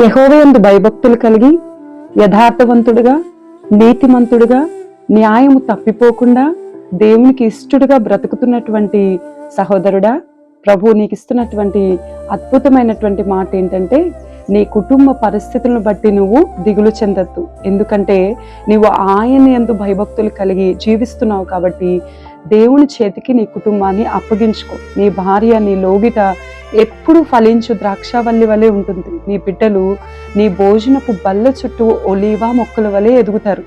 యహోవయందు భయభక్తులు కలిగి యథార్థవంతుడుగా నీతిమంతుడుగా న్యాయము తప్పిపోకుండా దేవునికి ఇష్టడుగా బ్రతుకుతున్నటువంటి సహోదరుడా ప్రభు నీకు ఇస్తున్నటువంటి అద్భుతమైనటువంటి మాట ఏంటంటే నీ కుటుంబ పరిస్థితులను బట్టి నువ్వు దిగులు చెందద్దు. ఎందుకంటే నీవు ఆయన ఎందు భయభక్తులు కలిగి జీవిస్తున్నావు కాబట్టి దేవుని చేతికి నీ కుటుంబాన్ని అప్పగించుకో. నీ భార్య నీ లోగిట ఎప్పుడు ఫలించు ద్రాక్షవల్లి వలె ఉంటుంది. నీ బిడ్డలు నీ భోజనపు బల్ల చుట్టూ ఒలీవా మొక్కల వలె ఎదుగుతారు.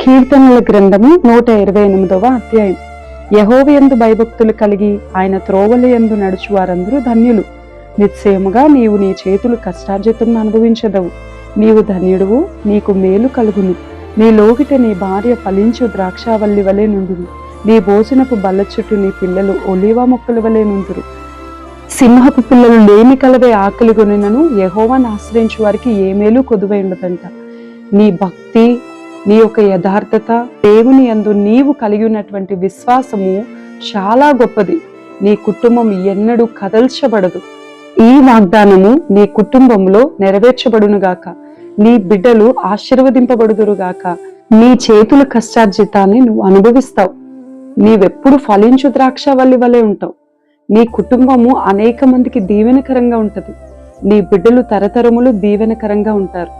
కీర్తనల గ్రంథము నూట ఇరవై ఎనిమిదవ అధ్యాయం. యహోవయందు భయభక్తులు కలిగి ఆయన త్రోవల యందు నడుచు వారందరూ ధన్యులు. నిశ్చయముగా నీవు నీ చేతులు కష్టార్జితం అనుభవించదవు. నీవు ధన్యుడువు నీకు మేలు కలుగును. నీ లోగిట నీ భార్య ఫలించు ద్రాక్షావల్లి వలె నుండును. నీ భోజనపు బల్ల చుట్టూ నీ పిల్లలు ఒలివా మొక్కల వలె నుందురు. సింహపు పిల్లలు లేమి కలవే ఆకలి కొనినను యహోవాను ఆశ్రయించు వారికి ఏ మేలు కొదువై ఉండదంట. నీ భక్తి నీ యొక్క యథార్థత దేవుని యందు నీవు కలిగి ఉన్నటువంటి విశ్వాసము చాలా గొప్పది. నీ కుటుంబం ఎన్నడూ కదల్చబడదు. ఈ వాగ్దానము నీ కుటుంబంలో నెరవేర్చబడునుగాక. నీ బిడ్డలు ఆశీర్వదింపబడుదురుగాక. నీ చేతుల కష్టార్జితాన్ని నువ్వు అనుభవిస్తావు. నీవెప్పుడు ఫలించు ద్రాక్షవల్లి వలె ఉంటావు. నీ కుటుంబము అనేక మందికి దీవెనకరంగా ఉంటుంది. నీ బిడ్డలు తరతరములు దీవెనకరంగా ఉంటారు.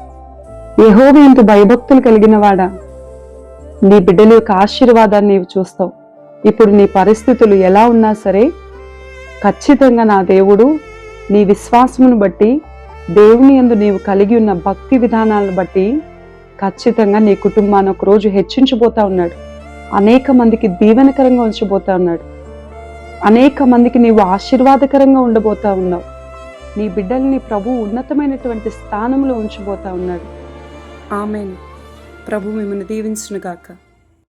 యహోవి ఇంత భయభక్తులు కలిగిన వాడా? నీ బిడ్డల యొక్క ఆశీర్వాదాన్ని నీవు చూస్తావు. ఇప్పుడు నీ పరిస్థితులు ఎలా ఉన్నా సరే ఖచ్చితంగా నా దేవుడు నీ విశ్వాసమును బట్టి దేవుని యందు నీవు కలిగి ఉన్న భక్తి విధానాలను బట్టి ఖచ్చితంగా నీ కుటుంబాన్ని ఒక రోజు హెచ్చించబోతా ఉన్నాడు. అనేక మందికి దీవెనకరంగా ఉంచబోతా ఉన్నాడు. అనేక మందికి నీవు ఆశీర్వాదకరంగా ఉండబోతా ఉన్నావు. నీ బిడ్డల్ని ప్రభు ఉన్నతమైనటువంటి స్థానంలో ఉంచబోతా ఉన్నాడు. ఆమెన్. ప్రభు మిమ్మల్ని దీవించునుగాక.